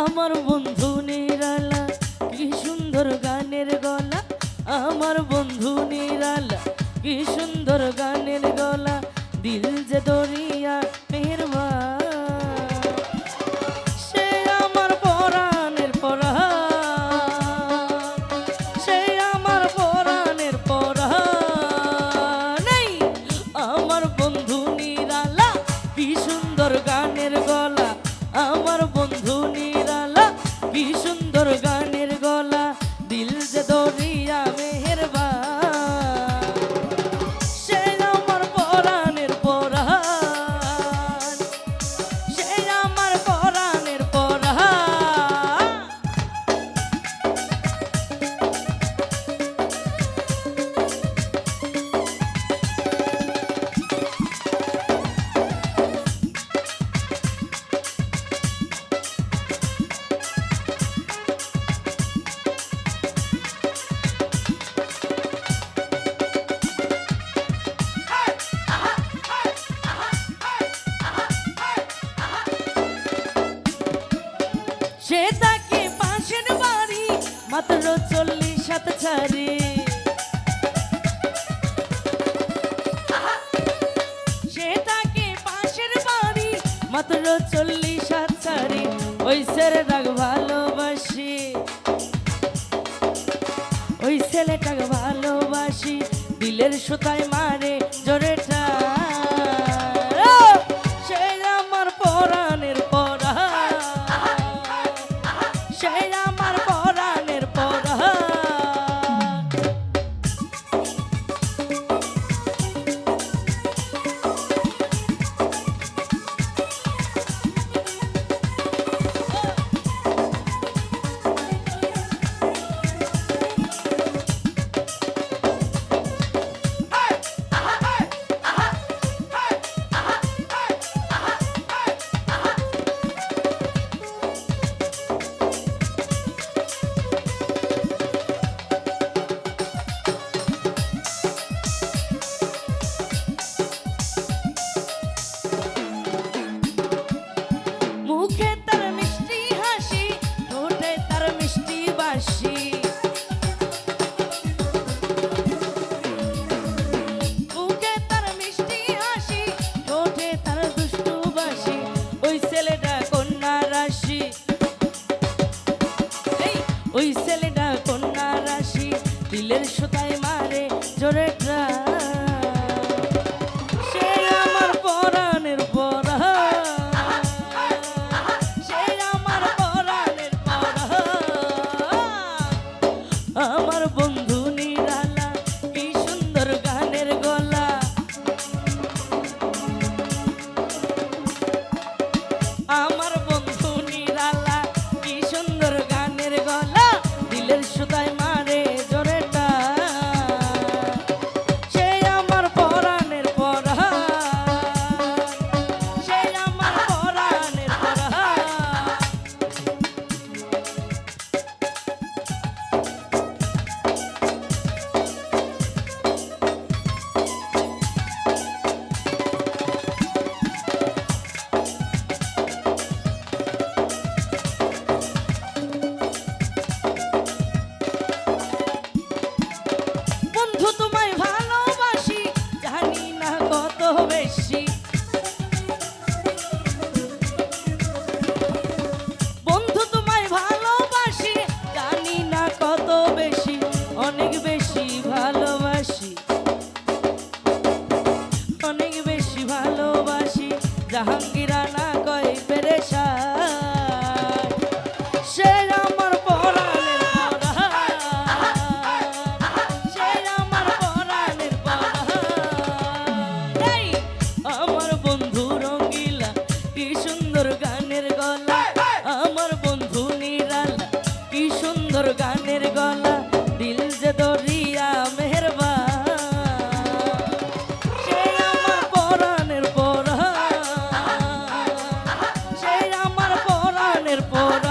আমার বন্ধু নিরালা কি সুন্দর গানের গলা। আমার বন্ধু নিরালা কি সুন্দর গানের গলা, দিল যে দরিয়া মেহরবা সে আমার পরাণের পরাণ, সে আমার পরাণের পরাণ। এই আমার বন্ধু নিরালা, কি সুন্দর গানের গলা, আমার বন্ধু নিরালা, কি সুন্দর গানের মাত্র চল্লিশ হাত ছাড়ি। সে তাকে পাশের বাড়ি মাত্র চল্লিশ হাত ছাড়ি। ওই ছেলেটাকে ভালোবাসি। ওই ছেলেটাকে ভালোবাসি। দিলের সুতায় মারে for